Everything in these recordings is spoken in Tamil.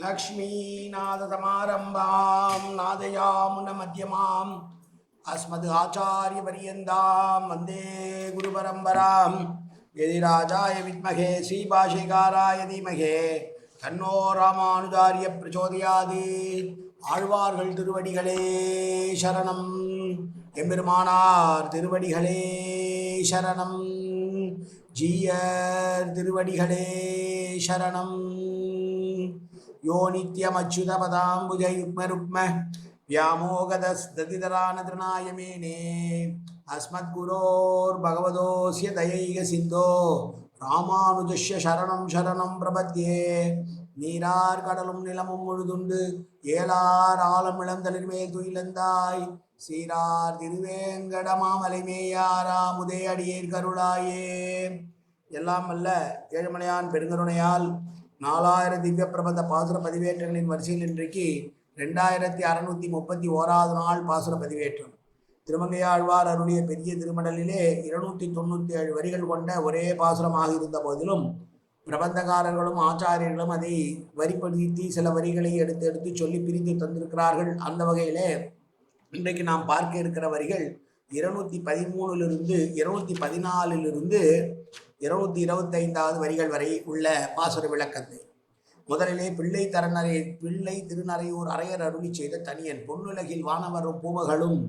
லக்ஷ்மீநாதசமாரம்பாம் நாதயாமுன மத்தியமாம் அஸ்மது ஆச்சாரிய பரியந்தாம் வந்தே குரு பரம்பராம் எதிராஜாய வித்மகே ஸ்ரீபாஷிகாராய தீமகே தன்னோ ராமானுதாரிய பிரச்சோதயாது. ஆழ்வார்கள் திருவடிகளே சரணம். எம்பெருமானார் திருவடிகளே சரணம். ஜீயர் திருவடிகளே சரணம். யோ நித்யமச்சுதபதாம்புஜயுக்மருக்ம व्यामोगदस्तदितरानतृणाय मेने अस्मद्गुरोर्भगवतोऽस्य दयैक सिन्धो ராமானுஜஸ்ய சரணம் சரணம் பிரபத்யே நீரார் கடலும் நிலமும் முழுதுண்டு ஏலார் ஆலம் இளந்தளிர் மேல் துயிலந்தாய் சீரார் திருவேங்கடமாமலை மேயாராமுதே அடியேர் கருளாயே எல்லாம் அல்ல ஏழுமலையான் பெருங்கருணையால் நாலாயிரம் திவ்ய பிரபந்த பாசுர பதிவேற்றங்களின் வரிசையில் இன்றைக்கு ரெண்டாயிரத்தி அறுநூத்தி முப்பத்தி ஓராவது நாள் பாசுர பதிவேற்றம். திருமங்கையாழ்வார் அருடைய பெரிய திருமடலிலே இருநூற்றி தொண்ணூத்தி ஏழு வரிகள் கொண்ட ஒரே பாசுரமாக இருந்த போதிலும் பிரபந்தகாரர்களும் ஆச்சாரியர்களும் அதை வரிப்படுத்தி சில வரிகளை எடுத்து எடுத்து சொல்லி பிரித்து தந்திருக்கிறார்கள். அந்த வகையிலே இன்றைக்கு நாம் பார்க்க இருக்கிற வரிகள் இருநூத்தி பதிமூணுலிருந்து இருநூத்தி பதினாலிலிருந்து இருநூத்தி இருபத்தைந்தாவது வரிகள் வரை உள்ள பாசுர விளக்கத்தை முதலிலே பிள்ளை தரநரை பிள்ளை திருநறையூர் அரையர் அருளி செய்த தனியன் பொன்னுலகில் வானவரும் பூமகளும்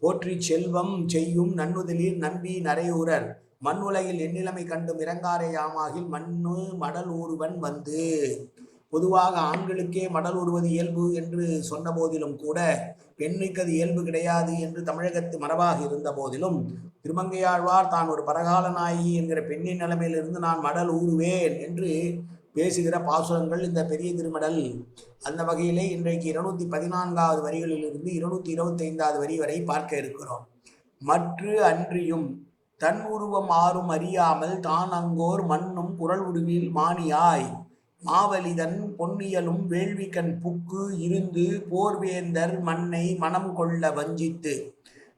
போற்றி செல்வம் செய்யும் நன்னுதலில் நம்பி நரையூரர் மண்ணுலகில் எண்ணிலைமை கண்டும் இறங்காரையாமாகில் மண்ணு மடல் ஒருவன் வந்து. பொதுவாக ஆண்களுக்கே மடல் உருவது இயல்பு என்று சொன்ன போதிலும் கூட பெண்ணுக்கு அது இயல்பு கிடையாது என்று தமிழகத்து மரபாக இருந்த போதிலும் திருமங்கையாழ்வார் தான் ஒரு பரகால நாயகி என்கிற பெண்ணின் நிலைமையிலிருந்து நான் மடல் ஊறுவேன் என்று பேசுகிற பாசுரங்கள் இந்த பெரிய திருமடல். அந்த வகையிலே இன்றைக்கு இருநூத்தி பதினான்காவது வரிகளிலிருந்து இருநூத்தி இருபத்தைந்தாவது வரி வரை பார்க்க இருக்கிறோம். மற்று அன்றியும் தன் உருவம் ஆறும் அறியாமல் தான் அங்கோர் மண்ணும் குரல் உருவில் மானியாய். மாவலிதன் பொன்னியலும் வேள்விக்கண் புக்கு இருந்து போர்வேந்தர் மண்ணை மனம் கொள்ள வஞ்சித்து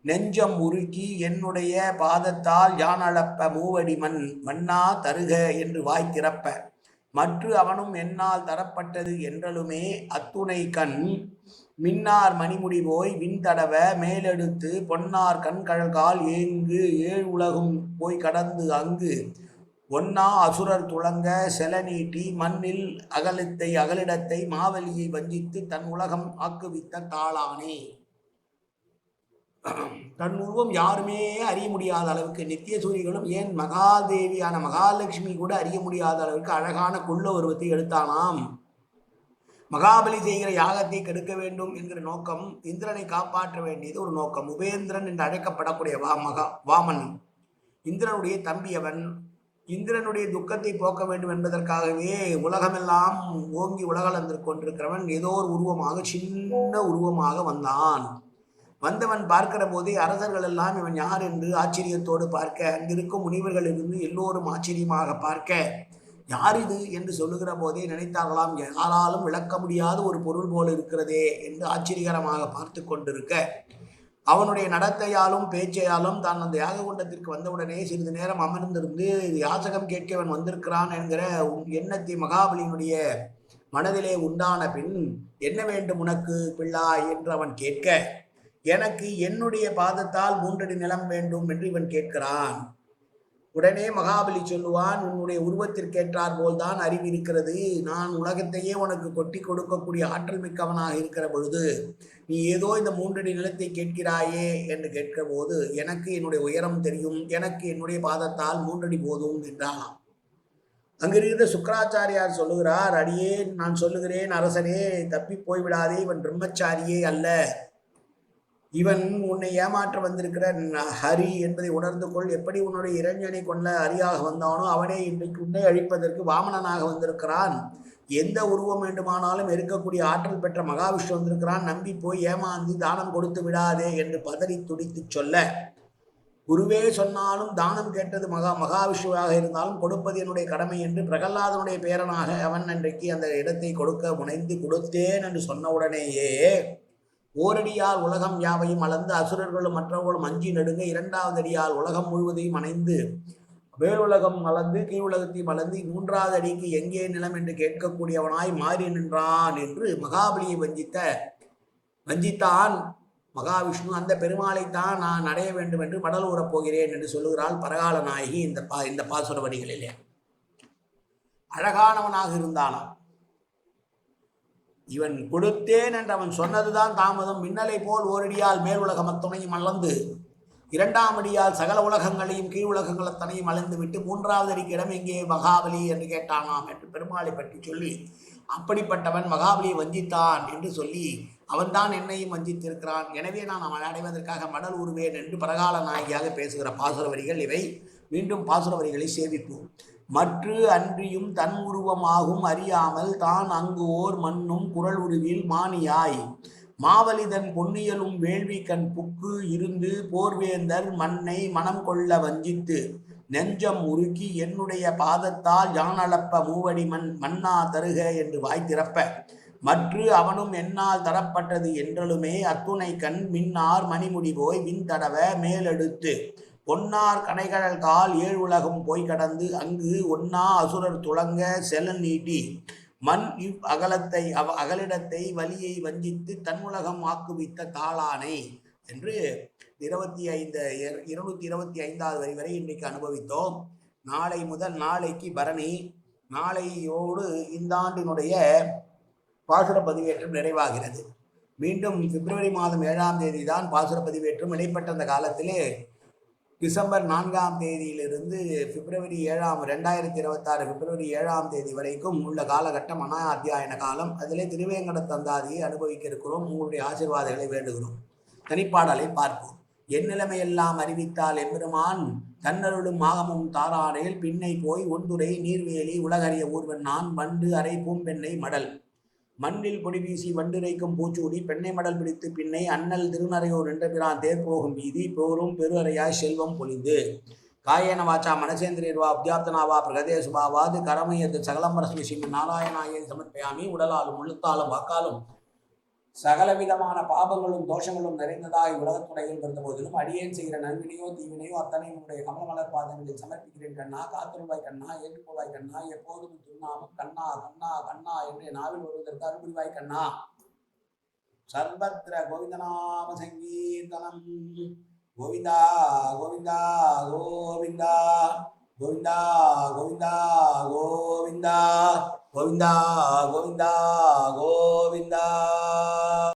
நெஞ்சம் உருக்கி என்னுடைய பாதத்தால் யானளப்ப மூவடி மண் மண்ணா தருக என்று வாய் திறப்ப. மற்ற அவனும் என்னால் தரப்பட்டது என்றலுமே அத்துணை கண் மின்னார் மணிமுடி போய் விண்தடவ மேலெடுத்து பொன்னார் கண்கழகால் ஏங்கு ஏழு உலகும் போய் கடந்து அங்கு ஒன்னா அசுரர் துளங்க செல நீட்டி மண்ணில் அகலத்தை அகலிடத்தை மாவலியை வஞ்சித்து தன் உலகம் ஆக்குவித்த தாளானே. தன் உருவம் யாருமே அறிய முடியாத அளவுக்கு நித்திய சூரியனும் ஏன் மகாதேவியான மகாலட்சுமி கூட அறிய முடியாத அளவுக்கு அழகான குள்ள உருவத்தை எடுத்தானாம்? மகாபலி செய்கிற யாகத்தை கெடுக்க வேண்டும் என்கிற நோக்கம் இந்திரனை காப்பாற்ற வேண்டியது ஒரு நோக்கம். உபேந்திரன் என்று அழைக்கப்படக்கூடிய வா மகா வாமன். இந்திரனுடைய தம்பி அவன் இந்திரனுடைய துக்கத்தை போக்க வேண்டும் என்பதற்காகவே உலகமெல்லாம் ஓங்கி உலகளந்து கொண்டிருக்கிறவன் ஏதோ ஒரு உருவமாக சின்ன உருவமாக வந்தான். வந்தவன் பார்க்கிற போதே அரசர்கள் எல்லாம் இவன் யார் என்று ஆச்சரியத்தோடு பார்க்க அங்கிருக்கும் முனிவர்கள் இருந்து எல்லோரும் ஆச்சரியமாக பார்க்க யார் இது? என்று சொல்லுகிற போதே நினைத்தார்களாம். யாராலும் விளக்க முடியாத ஒரு பொருள் போல இருக்கிறதே என்று ஆச்சரியகரமாக பார்த்து கொண்டிருக்க அவனுடைய நடத்தையாலும் பேச்சையாலும் தான் அந்த யாக குண்டத்திற்கு வந்தவுடனே சிறிது நேரம் அமர்ந்திருந்து யாசகம் கேட்கவன் வந்திருக்கிறான் என்கிற எண்ணத்தை மகாபலியினுடைய மனதிலே உண்டான பின் என்ன வேண்டும் உனக்கு பிள்ளா என்று அவன் கேட்க எனக்கு என்னுடைய பாதத்தால் மூன்றடி நிலம் வேண்டும் என்று இவன் கேட்கிறான். உடனே மகாபலி சொல்லுவான் உன்னுடைய உருவத்திற்கேற்றார் போல்தான் அறிவு இருக்கிறது. நான் உலகத்தையே உனக்கு கொட்டி கொடுக்கக்கூடிய ஆற்றல் மிக்கவனாக இருக்கிற பொழுது நீ ஏதோ இந்த மூன்றடி நிலத்தை கேட்கிறாயே? என்று கேட்கிற போது எனக்கு என்னுடைய உயரம் தெரியும். எனக்கு என்னுடைய பாதத்தால் மூன்றடி போதும் என்றாலாம் அங்கிருந்த சுக்கராச்சாரியார் சொல்லுகிறார் அடியே நான் சொல்லுகிறேன் அரசனே தப்பி போய்விடாதே இவன் பிரம்மச்சாரியே அல்ல. இவன் உன்னை ஏமாற்ற வந்திருக்கிற ஹரி என்பதை உணர்ந்து கொள். எப்படி உன்னுடைய இளைஞனை கொண்ட ஹரியாக வந்தானோ அவனே இன்றைக்கு உன்னை அழிப்பதற்கு வாமனனாக வந்திருக்கிறான். எந்த உருவம் வேண்டுமானாலும் இருக்கக்கூடிய ஆற்றல் பெற்ற மகாவிஷ்ணு வந்திருக்கிறான். நம்பி போய் ஏமாந்து தானம் கொடுத்து விடாதே என்று பதறி துடித்து சொல்ல. குருவே சொன்னாலும் தானம் கேட்டது மகா மகாவிஷ்ணுவாக இருந்தாலும் கொடுப்பது என்னுடைய கடமை என்று பிரகல்லாதனுடைய பேரனாக அவன் அன்றைக்கு அந்த இடத்தை கொடுக்க முனைந்து கொடுத்தேன் என்று சொன்ன உடனேயே ஓரடியால் உலகம் யாவையும் அளந்து அசுரர்களும் மற்றவர்களும் அஞ்சி நடுங்க இரண்டாவது அடியால் உலகம் முழுவதையும் அணைந்து மேலுலகம் மலர்ந்து உலகத்தையும் அளந்து மூன்றாவது அடிக்கு எங்கே நிலம் என்று கேட்கக்கூடியவனாய் மாறி நின்றான் என்று மகாபலியை வஞ்சித்த வஞ்சித்தான் மகாவிஷ்ணு அந்த பெருமாளைத்தான் நான் அடைய வேண்டும் என்று மடல் ஊறப் போகிறேன் என்று சொல்லுகிறாள் பரகால நாயகி இந்த பா இந்த பாசுர வரிகளிலே அழகானவனாக இருந்தானாம். இவன் கொடுத்தேன் என்று அவன் சொன்னதுதான் தாமதம். மின்னலை போல் ஓரடியால் மேல் உலகம் அத்துணையும் அளந்து இரண்டாம் அடியால் சகல உலகங்களையும் கீழ் உலகங்கள் அத்தனையும் அளந்து விட்டு மூன்றாவது அடிக்கு இடம் எங்கே? மகாபலி என்று கேட்டானாம் என்று பெருமாளை பற்றி சொல்லி அப்படிப்பட்டவன் மகாபலியை வஞ்சித்தான் என்று சொல்லி அவன்தான் என்னையும் வஞ்சித்திருக்கிறான். எனவே நான் அவன் அடைவதற்காக மடல் உருவேன் என்று பரகால நாயகியாக பேசுகிற பாசுர வரிகள் இவை. மீண்டும் பாசுர வரிகளை சேவிப்போம். மற்று அன்றியும் தன் உருவமாகும் அறியாமல் தான் அங்கு ஓர் மண்ணும் குரல் உருவில் மானியாய். மாவலிதன் பொன்னியலும் வேள்வி கண் புக்கு இருந்து போர்வேந்தர் மண்ணை மனம் கொள்ள வஞ்சித்து நெஞ்சம் உருக்கி என்னுடைய பாதத்தால் யானலப்ப மூவடி மண் மன்னா தருக என்று வாய் திறப்ப. மற்று அவனும் என்னால் தரப்பட்டது என்றலுமே அத்துணை கண் மின்னார் மணிமுடி போய் விண் தடவ மேலெடுத்து. பொன்னார் கனைகடல் கால் ஏழு உலகம் போய் கடந்து அங்கு ஒன்னா அசுரர் துளங்க செல நீட்டி. மண் இவ் அகலத்தை அவ அகலிடத்தை வலியை வஞ்சித்து தன்னுலகம் ஆக்குவித்த தாளானை என்று இருபத்தி ஐந்து இருநூத்தி இருபத்தி ஐந்தாவது வரி வரை இன்றைக்கு அனுபவித்தோம். நாளை முதல் நாளைக்கு பரணி. நாளையோடு இந்த ஆண்டினுடைய பாசுர பதிவேற்றம் நிறைவாகிறது. மீண்டும் பிப்ரவரி மாதம் ஏழாம் தேதி தான் பாசுர பதிவேற்றம் இடைப்பட்ட அந்த காலத்திலே. டிசம்பர் நான்காம் தேதியிலிருந்து பிப்ரவரி ஏழாம் ரெண்டாயிரத்தி இருபத்தாறு பிப்ரவரி ஏழாம் தேதி வரைக்கும் உள்ள காலகட்டம் அனா அத்தியாயன காலம். அதிலே திருவேங்கட தந்தாதியை அனுபவிக்க இருக்கிறோம். உங்களுடைய ஆசீர்வாதங்களை வேண்டுகிறோம். தனிப்பாடலை பார்ப்போம். என் நிலைமையெல்லாம் அறிவித்தால் எம்பெருமான் தன்னருளும் மாகமும் தாரானேல் பின்னை போய் ஒன்றுரை நீர்வேலி உலகறிய ஊர்வன் நான் வண்டு அரை பூம்பெண்ணை மடல். மண்ணில் பொடி வீசி வண்டுரைக்கும் பூச்சூடி பெண்ணை மடல் பிடித்து பின்னை அண்ணல் திருநறையோர் நின்ற பிரான் தேர் போகும் வீதி போரும் பெருவரையாய் செல்வம் பொழிந்து. காயேன வாச்சா மனசேந்திரியர்வா உத்யாப்தனாவா பிரகதே வாது கரமயத்து சகலம்பரஸ்மி ஸ்ரீமன் நாராயணாயை சமர்ப்பயாமி உடலாலும் உள்ளத்தாலும் வாக்காலும் சகலவிதமான பாபங்களும் தோஷங்களும் நிறைந்ததாய் உலகத்துடையில் இருந்த போதிலும் அடியேன் செய்கிற நன்வினையோ தீவினையோ அத்தனை உன்னுடைய கமலமலர் பாதங்களில் சமர்ப்பிக்கிறேன். கண்ணா காத்திருவாய் கண்ணா ஏற்றுக்கொள்வாய் கண்ணா எப்போதும் திருநாமம் கண்ணா கண்ணா கண்ணா என்று நாவில் வருவதற்கு அருள்புரிவாய் கண்ணா. சர்வத்திர கோவிந்தநாம சங்கீர்த்தனம். கோவிந்தா கோவிந்தா கோவிந்தா. கோவிந்தா கோவிந்தா கோவிந்தா. 고빈다 고빈다 고빈다.